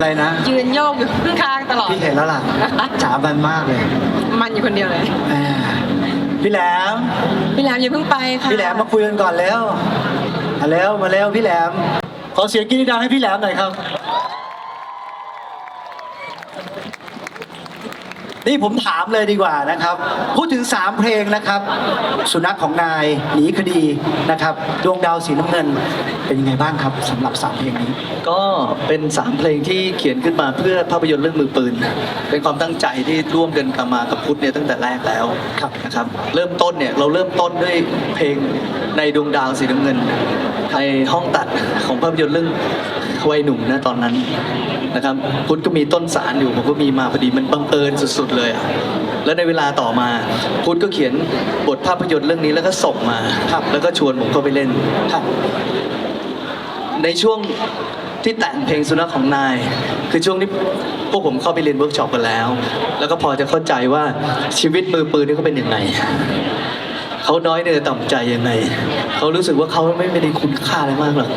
อะไรนะยืนโยกอยู่ข้างๆตลอด พี่เห็นแล้วล่ะ จ๋าบันมากเลยมันอยู่คนเดียวเลย แหมพี่แหลม พี่แหลมอย่าเพิ่งไปค่ะพี่แหลมมาคุยกันก่อนแล้วมาแล้วมาแล้วพี่แหลม ขอเสียงกรีดดังให้พี่แหลมหน่อยครับ นี่ผมถามเลยดีกว่านะครับ พูดถึง 3 เพลงนะครับ สุนัขของนายหนีคดีนะครับดวงดาวสีน้ำเงินเป็นยังไงบ้างครับสำหรับ 3 เพลงนี้ ก็เป็นสามเพลงที่เขียนขึ้นมาเพื่อภาพยนตร์เรื่องมือปืน เป็นความตั้งใจที่ร่วมกันทำมากับพุทธเนี่ยตั้งแต่แรกแล้วครับนะครับ เริ่มต้นเนี่ยเราเริ่มต้นด้วยเพลงในดวงดาวสีน้ำเงินในห้องตัดของภาพยนตร์เรื่อง วัยหนุ่มนะตอนนั้นนะครับพุทธก็มีต้นสารอยู่ผมก็มีมาพอดีมันบังเอิญสุด ๆ เลยอะแล้วในเวลาต่อมาพุทธก็เขียนบทภาพยนตร์เรื่องนี้แล้วก็ส่งมาครับแล้วก็ชวนผมเข้าไปเล่นครับในช่วงที่แต่งเพลงสุนัขของนาย คือช่วงที่พวกผมเข้าไปเรียนเวิร์กช็อปกันแล้ว แล้วก็พอจะเข้าใจว่าชีวิตมือปืนนี่เขาเป็นยังไงเขาน้อยเนื้อต่ำใจยังไงเขารู้สึกว่าเขาไม่ไม่ได้คุณค่าอะไรมากหรอก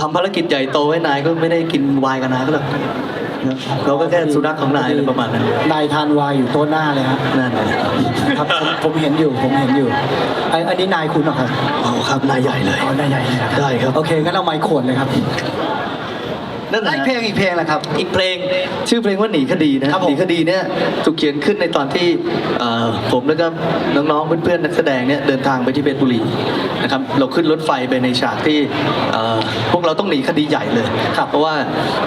ทำภารกิจใหญ่โตให้นายก็ไม่ได้กินไวายกับนายก็หรอกเราก็แค่สุนัขของนายอะไรประมาณนั้น นายทานวายอยู่โต๊ะหน้าเลยครับนั่นแหละครับผมผมเห็นอยู่ผมเห็นอยู่ไอ้อันนี้นายคุณเหรอครับโอ้ครับนายใหญ่เลยอ๋อนายใหญ่เลยนะได้ครับ โอเคงั้นเอาไม้ขวดเลยครับ นั่นแหไอ้ละเพลงอีกเพลงแหละครับ อีกเพลง ชื่อเพลงว่าหนีคดีนะครับผมหนีคดีเนี่ยถูกเขียนขึ้นในตอนที่เอ่อผมแล้วก็น้องๆเพื่อนๆนักแสดงเนี่ยเดินทางไปที่เพชรบุรีนะครับเราขึ้นรถไฟไปในฉากที่เอ่อพวกเราต้องหนีคดีใหญ่เลยครับเพราะว่า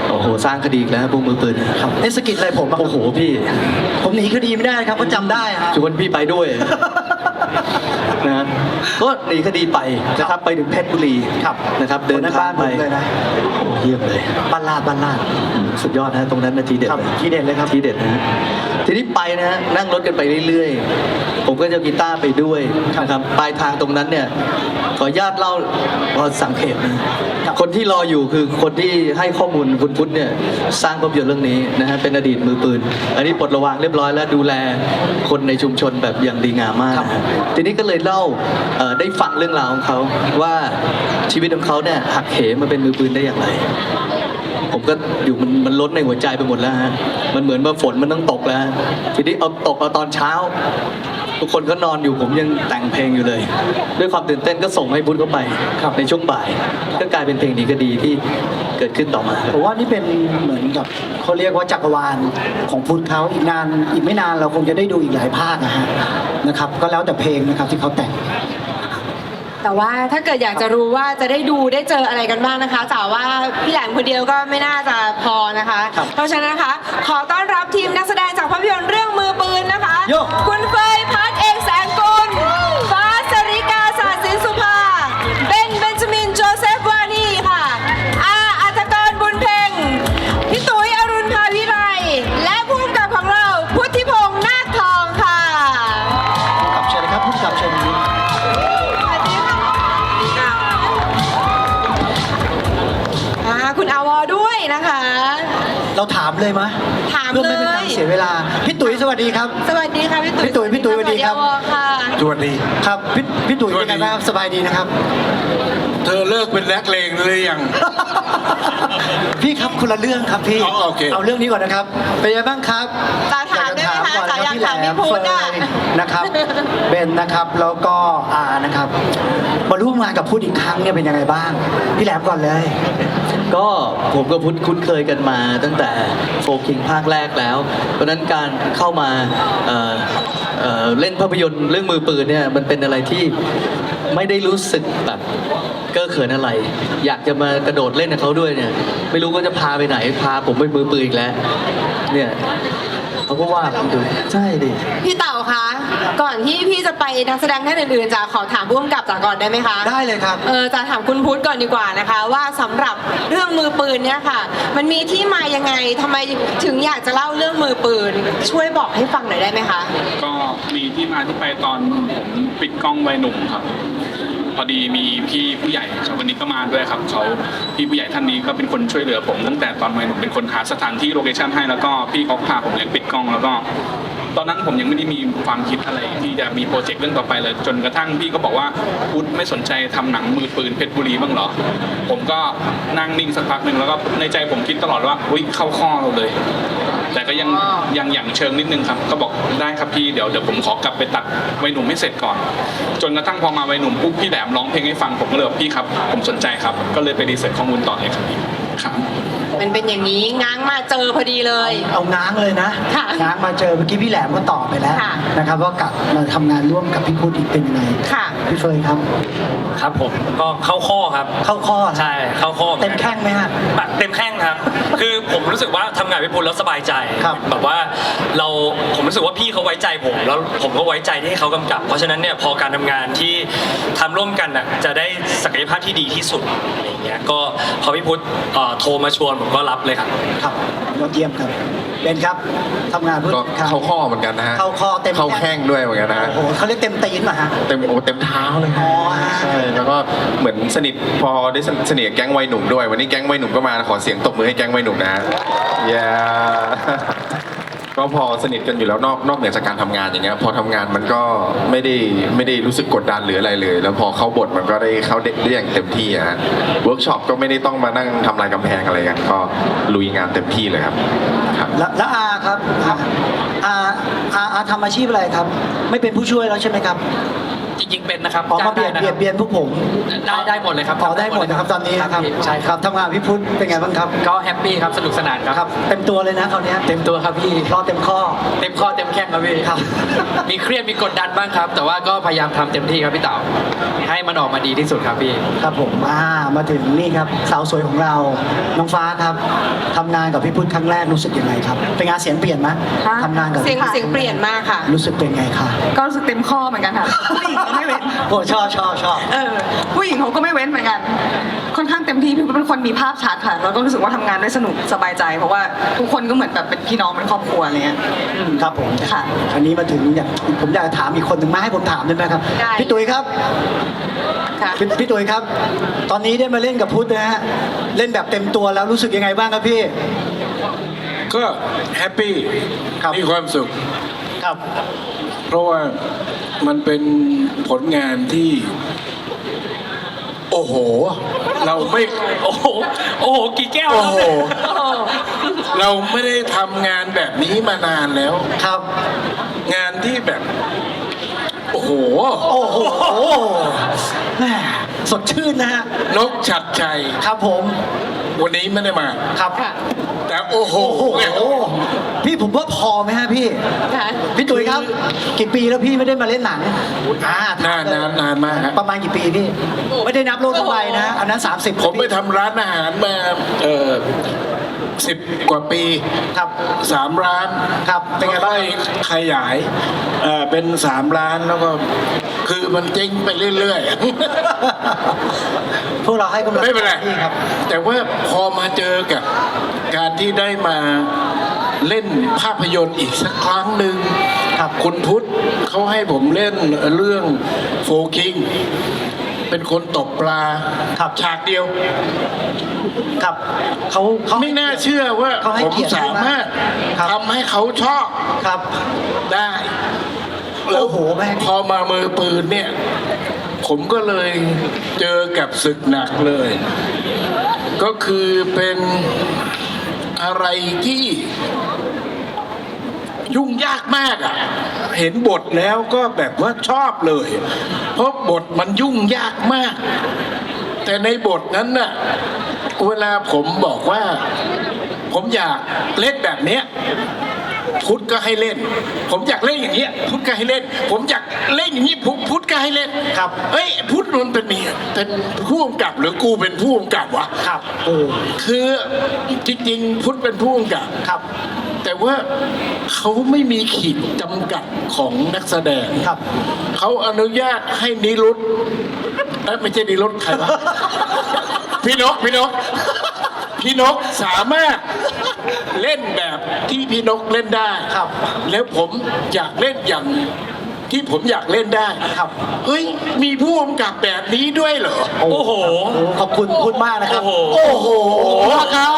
โอ้โหสร้างคดีอีกแล้วพวกมือปืนครับเอะสะกิดอะไรผมอะโอ้โหพี่ผมหนีคดีไม่ได้ครับก็จำได้ฮะ ชวนพี่ไปด้วย นะฮะ ก็หนีคดีไปนะครับไปถึงเพชรบุรีครับนะครับเดินคนนั้นทาบ้างนไปผมเลยนะโอ้เยี่ยมเลยบ้านลาดบ้านลาดสุดยอดนะตรงนั้นนาทีเด็ดครับเลยทีเด็ดเลยครับทีเด็ดนะฮะทีนี้ไปนะฮะนั่งรถกันไปเรื่อยๆ ผมก็จะเอากีตาร์ไปด้วยนะครับปลายทางตรงนั้นเนี่ยขออนุญาตเล่าพอสังเกตนะคนที่รออยู่คือคนที่ให้ข้อมูลคุณพุทธเนี่ยสร้างภาพยนตร์เรื่องนี้นะฮะเป็นอดีตมือปืน อันนี้ปลดระวางเรียบร้อยแล้วดูแลคนในชุมชนแบบอย่างดีงามมากนะฮะทีนี้ก็เลยเล่าเอ่อได้ฟังเรื่องราวของเขาว่าชีวิตของเขาเนี่ยหักเหมาเป็นมือปืนได้อย่างไร ผมก็อยู่มันมันล้นในหัวใจไปหมดแล้วฮะมันเหมือนว่าฝนมันต้องตกแล้ว ทีนี้เอาตกเอาตอนเช้า ทุกคนก็นอนอยู่ผมยังแต่งเพลงอยู่เลย ด้วยความตื่นเต้นก็ส่งให้พุทธเข้าไปครับในช่วงบ่าย ก็กลายเป็นเพลงดีก็ดีที่เกิดขึ้นต่อมาครับผมว่านี่เป็นเหมือนกับเขาเรียกว่าจักรวาลของพุทธเขาอีกนานอีกไม่นานเราคงจะได้ดูอีกหลายภาคนะฮะนะครับ ก็แล้วแต่เพลงนะครับที่เขาแต่ง แต่ว่าถ้าเกิดอยากจะรู้ว่าจะได้ดูได้เจออะไรกันบ้างนะคะจ๋าว่าพี่แหลมคนเดียวก็ไม่น่าจะพอนะคะครับเพราะฉะนั้นนะคะ ขอต้อนรับทีมนักแสดงจากภาพยนตร์เรื่องมือปืนนะคะ โย่ คุณเฟยพัฒน์ เราถามเลยมะถามเพื่อไม่เป็นการเลย เสียเวลาพี่ตุ๋ยสวัสดีครับ สวัสดีค่ะพี่ตุ๋ยพี่ตุ๋ยพี่ตุ๋ยสวัสดีครับอาวอค่ะสวัสดี ครับพี่พี่ตุ๋ยสวัเป็สนดีไงบ้างครับสบายดีนะครับ เธอเลิกเป็นนักเลงหรือยัง พี่ครับคนละเรื่องครับพี่อ๋อโอเค เรื่องนี้ก่อนนะครับเป็นยังไงบ้างครับจ๋าถามได้ไหมคะก่อนจ๋าอยากพี่แหลถามพี่มพุทธอะเฟยนะครับ เบนนะครับแล้วก็อานะครับมาร่วมงานกับพูดอีกครั้งเนี่ยเป็นยังไงบ้าง พี่แหลมก่อนเลย ก็ผมกับพุทธคุ้นเคยกันมาตั้งแต่โฟกิงภาคแรกแล้ว เพราะฉะนั้นการเข้ามาเอ่อเอ่อเล่นภาพยนตร์เรื่องมือปืนเนี่ยมันเป็นอะไรที่ไม่ได้รู้สึกแบบเก้อเขินอะไร อยากจะมากระโดดเล่นกับเขาด้วยเนี่ย ไม่รู้ก็จะพาไปไหน พาผมไปมือปืนอีกแล้ว เนี่ย เขาก็ว่าผมดูใช่ดิ พี่เต่าคะ ก่อนที่พี่จะไปนักแสดงท่านอื่นๆจ๋าขอถามผู้กำกับจ๋าก่อนได้ไหมคะได้เลยครับ เออจะถามคุณพุทธก่อนดีกว่านะคะ ว่าสำหรับเรื่องมือปืนเนี่ยค่ะ มันมีที่มายังไงทำไมถึงอยากจะเล่าเรื่องมือปืน ช่วยบอกให้ฟังหน่อยได้ไหมคะ ก็มีที่มาที่ไปตอนผมปิดกล้องวัยหนุ่มครับ พอดีมีพี่ผู้ใหญ่ครับวันนี้ก็มาด้วยครับเขาพี่ผู้ใหญ่ท่านนี้ก็เป็นคนช่วยเหลือผมตั้งแต่ตอนวัยหนุ่มเป็นคนหาสถานที่โลเคชั่นให้แล้วก็พี่เขาพาผมเรียนปิดกล้องแล้วก็ตอนนั้นผมยังไม่ได้มีความคิดอะไรที่จะมีโปรเจกต์เรื่องต่อไปเลย จนกระทั่งพี่ก็บอกว่าพุทธไม่สนใจทำหนังมือปืนเพชรบุรีบ้างเหรอ ผมก็นั่งนิ่งสักพักหนึ่งแล้วก็ในใจผมคิดตลอดว่าอุ้ยเข้าข้อเราเลย แต่ก็ยังยังอย่างเชิงนิดนึงครับ ก็บอกได้ครับพี่เดี๋ยวเดี๋ยวผมขอกลับไปตัดวัยหนุ่มให้เสร็จก่อน จนกระทั่งพอมาวัยหนุ่มปุ๊บพี่แหลมร้องเพลงให้ฟังผมก็เลยบอกพี่ครับ ผมสนใจครับ ก็เลยไปรีเสิร์ชข้อมูลต่อเลยครับพี่ครับมันเป็นอย่างนี้ง้างมาเจอพอดีเลย เอาง้างเลยนะค่ะง้างมาเจอเมื่อกี้พี่แหลมก็ตอบไปแล้วค่ะนะครับว่ากลับมาทำงานร่วมกับพี่พุทธอีกเป็นยังไงค่ะ พี่เฟยครับ ครับผมก็เข้าข้อครับ เข้าข้อใช่เข้าข้อเต็มแข้งไหมฮะแบบเต็มแข้งครับ คือผมรู้สึกว่าทำงานพี่พุทธแล้วสบายใจครับแบบว่าเราผมรู้สึกว่าพี่เขาไว้ใจผมแล้วผมก็ไว้ใจที่ให้เขากำกับ เพราะฉะนั้นเนี่ยพอการทำงานที่ทำร่วมกันน่ะจะได้ศักยภาพที่ดีที่สุดอะไรอย่างเงี้ยก็พอพี่พุทธเอ่อโทรมาชวนผมก็รับเลยครับ ครับยอดเยี่ยมครับ เบนครับทำงานเพื่อก็ครับเข้าข้อเหมือนกันนะฮะเข้าข้อเต็มเข้าแข้งด้วยเหมือนกันนะฮะโอ้โหเขาเรียกเต็มตีนมาฮะเต็มโอ้เต็มเท้าเลยอ๋ฮะอใช่แล้วก็เหมือนสนิทพอได้สนิทกับแก๊งวัยหนุ่มด้วย วันนี้แก๊งวัยหนุ่มก็มาขอเสียงตบมือให้แก๊งวัยหนุ่มนะฮะ yeah ก็พอสนิทกันอยู่แล้วนอกนอกเหนือจากการทำงานอย่างเงี้ยพอทำงานมันก็ไม่ได้ไม่ได้รู้สึกกดดันหรืออะไรเลย แล้วพอเข้าบทมันก็ได้เข้าได้อย่างเต็มที่อะฮะเวิร์กช็อปก็ไม่ได้ต้องมานั่งทำลายกำแพงอะไรกัน ก็ลุยงานเต็มที่เลยครับครับ แล้วแล้วอาครับอาอาอาอาทำอาชีพอะไรครับ ไม่เป็นผู้ช่วยแล้วใช่ไหมครับ จริงๆเป็นนะครับออกมาจ้เบียดงเบียดเบียนพวกผมได้ได้หมดเลยครับขอได้หมดนะครับตอนนี้นะครับใช่ครับทำงานพี่พุทธเป็นไงบ้างครับ ก็แฮปปี้ครับสนุกสนานครับครับเต็มตัวเลยนะคราวเนี้ยเต็มตัวครับพี่รอเต็มข้อ เต็มข้อเต็มแข้งครับพี่ครับ มีเครียดมีกดดันบ้างครับ แต่ว่าก็พยายามทำเต็มที่ครับพี่เต๋าให้มันออกมาดีที่สุดครับพี่ครับผมอ่ามาถึงนี่ครับสาวสวยของเราน้องฟ้าครับทำงานกับพี่พุทธครั้งแรกรู้สึกยังไงครับเป็นงานเสียงเปลี่ยนไหมค่ะทำงานกับเสียงพี่พุทธเสียงเปลี่ยนมากค่ะ รู้สึกเป็นไงคะก็รู้สึกเต็มข้อเหมือนกันค่ะผู้หญิงก็ไม่เว้นโอ้ชอบชอบชอบเออผู้หญิงเขาก็ไม่เว้นเหมือนกัน ค่อนข้างเต็มที่พี่เป็นคนมีภาพชัดค่ะแล้วก็รู้สึกว่าทำงานได้สนุกสบายใจ เพราะว่าทุกคนก็เหมือนแบบเป็นพี่น้องเป็นครอบครัวอะไรเงี้ยอืม ครับผมค่ะอันนี้มาถึงอยากผมอยากจะถามอีกคนหนึ่งมาให้ผมถามได้ไหมครับได้ พี่ตุ๋ยครับค่ะ พี่พี่ตุ๋ยครับ ตอนนี้ได้มาเล่นกับพุทธนะฮะเล่นแบบเต็มตัวแล้วรู้สึกยังไงบ้างครับพี่ ก็แฮปปี้ครับ มีความสุข ครับ เพราะว่ามันเป็นผลงานที่ โอ้โห เราไม่โอ้โหโอ้โหกี่แก้วโอ้ครับโห เนี่ยเราไม่ได้ทำงานแบบนี้มานานแล้ว ครับ งานที่แบบ โอ้โห โอ้โหแม่สดชื่นนะฮะ นกฉัดชัย ครับผม วันนี้ไม่ได้มา ครับแต่โอ้โหโอ้โหเนี่ยพี่ผมว่าพอไหมฮะพี่ ค่ะพี่ตุ๋ยครับ กี่ปีแล้วพี่ไม่ได้มาเล่นหนังอ่านานนานนานมากครับประมาณกี่ปีพี่ ไม่ได้นับโลกทั้งใบนะ อันนั้น 30ผมไปทำร้านอาหารมาเออสิบกว่าปี ครับ สามร้านครับเป็นไงบ้างขยายเอ่อเป็นสามร้านแล้วก็ คือมันเจ๊งไปเรื่อย พวกเราให้กำลังๆไม่เป็นไรพี่ครับ แต่ว่าพอมาเจอกับการที่ได้มาเล่นภาพยนตร์อีกสักครั้งหนึ่งครับคุณพุทธเขาให้ผมเล่นเรื่องโฟคิงเป็นคนตกปลาครับฉากเดียว ครับเขาเขา ไม่น่าเชื่อว่าเขาให้ผมเกียรติสามารถครับ ทำให้เขาชอบครับ ได้ โอ้โหแม่ง พอมามือปืนเนี่ย ผมก็เลยเจอกับศึกหนักเลย ก็คือเป็นอะไรที่ยุ่งยากมากอะ เห็นบทแล้วก็แบบว่าชอบเลย เพราะบทมันยุ่งยากมาก แต่ในบทนั้นน่ะ เวลาผมบอกว่า ผมอยากเล่นแบบเนี้ย พุทธก็ให้เล่น ผมอยากเล่นอย่างเงี้ยพุทธก็ให้เล่น ผมอยากเล่นอย่างนี้พุทธพุทธก็ให้เล่นครับเฮ้ยพุทธมันเป็นนี่เป็นผู้กำกับหรือกูเป็นผู้กำกับวะครับโอ้คือจริงๆพุทธเป็นผู้กำกับครับ แต่ว่าเขาไม่มีขีดจำกัดของนักแสดงครับเขาอนุญาตให้นิรุตเอ้ยไม่ใช่นิรุตใครวะพี่นกพี่นกพี่นกสามารถ เล่นแบบที่พี่นกเล่นได้ครับ แล้วผมอยากเล่นอย่างที่ผมอยากเล่นได้ครับ เฮ้ย มีผู้กำกับแบบนี้ด้วยเหรอ โอ้โหโอ้ขอบคุณพูดมากนะครับ โอ้โห โอ้โหครับ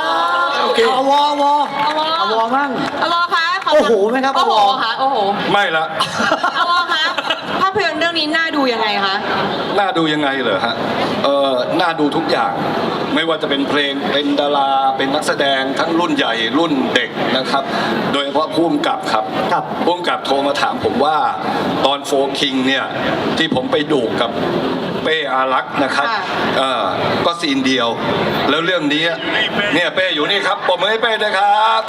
โอเคเอาวอวอเอาวอมั่ง อลอคะขอโอ้โหไหมครับโอ้โหอวค่ะ โอ้โห ไม่ละ เอาวคะ ภาพยนตร์เรื่องนี้น่าดูยังไงคะ น่าดูยังไงเหรอฮะ เออน่าดูทุกอย่าง ไม่ว่าจะเป็นเพลง เป็นดารา เป็นนักแสดง ทั้งรุ่นใหญ่ รุ่นเด็กนะครับ โดยเฉพาะพุ่มกับครับครับพุ่มกับโทรมาถามผมว่า ตอนโฟคิงเนี่ย ที่ผมไปดูกับเป้อารักษ์นะครับค่ะ เออก็ซีนเดียว แล้วเรื่องนี้ เนี่ยเป้อยู่นี่ครับปรบมือให้เป้ด้วยครับ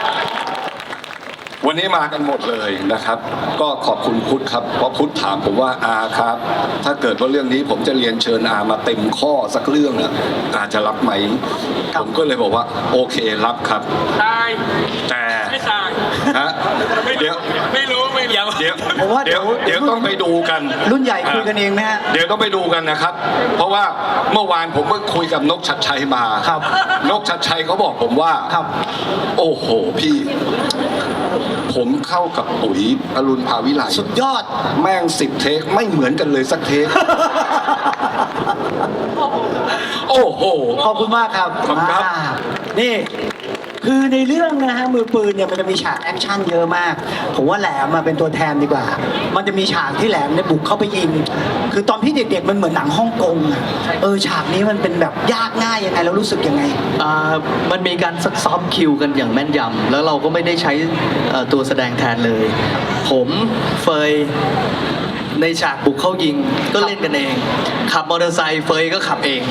วันนี้มากันหมดเลยนะครับ ก็ขอบคุณพุทธครับเพราะพุทธถามผมว่าอาครับ ถ้าเกิดว่าเรื่องนี้ผมจะเรียนเชิญอามาเต็มข้อสักเรื่องอะอาจะรับไหมผมก็เลยบอกว่า โอเครับครับตายแต่ไม่ตายฮะเดี๋ยวไม่รู้ไม่รู้เดี๋ยวผมว่าเดี๋เดี๋ยยววเดี๋ยวต้องไปดูกัน รุ่นใหญ่คุยกันเองนะฮะเดี๋ยวต้องไปดูกันนะครับ เพราะว่าเมื่อวานผมเพิ่งคุยกับนกชัดชัยมาครับ นกชัดชัยเขาบอกผมว่าครับ โอ้โหพี่ ผมเข้ากับปุ๋ยอรุณภาวิไลสุดยอด แม่งสิบเทคไม่เหมือนกันเลยสักเทค โอ้โห ขอบคุณมากครับขอบคุณครับานี่ คือในเรื่องนะฮะมือปืนเนี่ยมันจะมีฉากแอคชั่นเยอะมาก ผมว่าแหลมมาเป็นตัวแทนดีกว่า มันจะมีฉากที่แหลมเนี่ยบุกเข้าไปยิง คือตอนพี่เด็กๆมันเหมือนหนังฮ่องกงอะเออฉากนี้มันเป็นแบบยากง่ายยังไงแล้วรู้สึกยังไง อ่ามันมีการซักซ้อมคิวกันอย่างแม่นยำแล้วเราก็ไม่ได้ใช้เอ่อตัวแสดงแทนเลย ผมเฟย ในฉากบุกเข้ายิงก็เล่นกันเอง ขับมอเตอร์ไซค์เฟยก็ขับเอง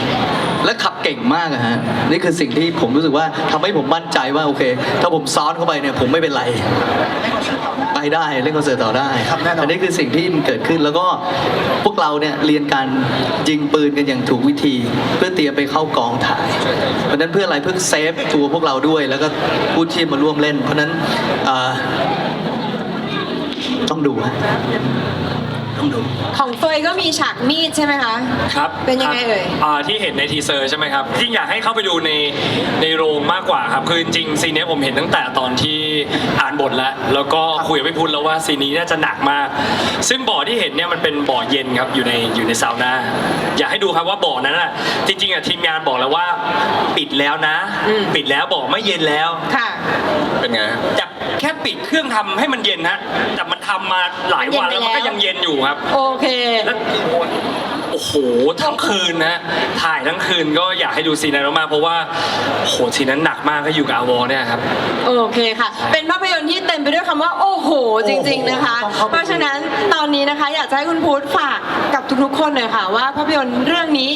และขับเก่งมากอะฮะนี่คือสิ่งที่ผมรู้สึกว่าทำให้ผมมั่นใจว่าโอเค ถ้าผมซ้อนเข้าไปเนี่ยผมไม่เป็นไรไปได้เล่นคอนเสิร์ตต่อได้ครับแน่นอนอันนี้คือสิ่งที่มันเกิดขึ้นแล้วก็พวกเราเนี่ยเรียนการยิงปืนกันอย่างถูกวิธี เพื่อเตรียมไปเข้ากองถ่ายเพราะฉะนั้นเพื่ออะไรเพื่อเซฟตัวพวกเราด้วย แล้วก็ผู้ที่มาร่วมเล่น เพราะฉะนั้นเอ่อต้องดูฮะ ต้องดู ของเฟยก็มีฉากมีดใช่ไหมคะ ครับเป็นยังไงครับเอ่ยอ่าที่เห็นในทีเซอร์ใช่ไหมครับจริงอยากให้เข้าไปดูในในโรงมากกว่าครับคือจริงๆซีนเนี้ยผมเห็นตั้งแต่ตอนที่อ่านบทแล้วแล้วก็คุยกับพี่พุทธแล้วว่าซีนนี้น่าจะหนักมาก ซึ่งบ่อที่เห็นเนี่ยมันเป็นบ่อเย็นครับอยู่ในอยู่ในซาวน่าอยากให้ดูครับว่าบ่อนั้นอะจริงๆอะทีมงานบอกแล้วว่า ปิดแล้วนะ อืม ปิดแล้วบอกไม่เย็นแล้ว ค่ะ เป็นไงฮะ แต่ แค่ปิดเครื่องทำให้มันเย็นฮะแต่มันทำมาหลายวันแล้วมันก็ยังเย็นอยู่ครับ โอเค แล้วโอ้โหทั้งคืนนะถ่ายทั้งคืนก็อยากให้ดูซีนนั้นมากๆเพราะว่าโอ้โหซีนนั้นหนักมากก็อยู่กับอาวอเนี่ยครับ โอเคค่ะ เป็นภาพยนตร์ที่เต็มไปด้วยคำว่าโอ้โห จริง ๆนะคะต้องเข้าไปดูเพราะฉะนั้นตอนนี้นะคะ อยากจะให้คุณพุทธฝากกับทุกๆคนหน่อยค่ะ ว่าภาพยนตร์เรื่องนี้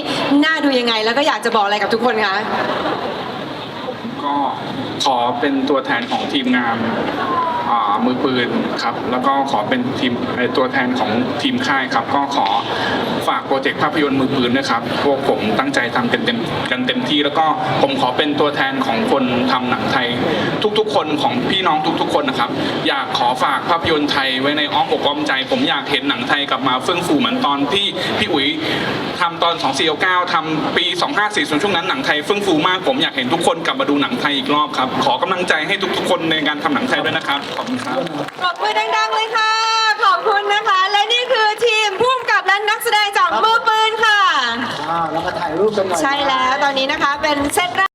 น่าดูยังไง แล้วก็อยากจะบอกอะไรกับทุกคนคะ ก็ขอเป็นตัวแทนของทีมงานมือปืนครับ แล้วก็ขอเป็นทีมตัวแทนของทีมค่ายครับ ก็ขอฝากโปรเจกต์ภาพยนตร์มือปืนด้วยครับ พวกผมตั้งใจทำกันเต็มกันเต็มที่ แล้วก็ผมขอเป็นตัวแทนของคนทำหนังไทย ทุกๆ คนของพี่น้องทุก ๆ คนนะครับ อยากขอฝากภาพยนตร์ไทยไว้ในอ้อมอกอ้อมใจ ผมอยากเห็นหนังไทยกลับมาเฟื่องฟูเหมือนตอนที่พี่อุ๋ยทำตอน 2499ทำปี 2540 ช่วงนั้นหนังไทยเฟื่องฟูมาก ผมอยากเห็นทุกคนกลับมาดูหนังไทยอีกรอบครับ ขอกำลังใจให้ทุกๆคนในการทำหนังไทยด้วยนะครับ ขอบคุณครับ ปรบมือดังๆเลยค่ะ ขอบคุณนะคะ และนี่คือทีมผู้กำกับและนักแสดงจากมือปืนค่ะอ่าเรามาถ่ายรูปกันหน่อย ใช่แล้วตอนนี้นะคะเป็นเซตแรก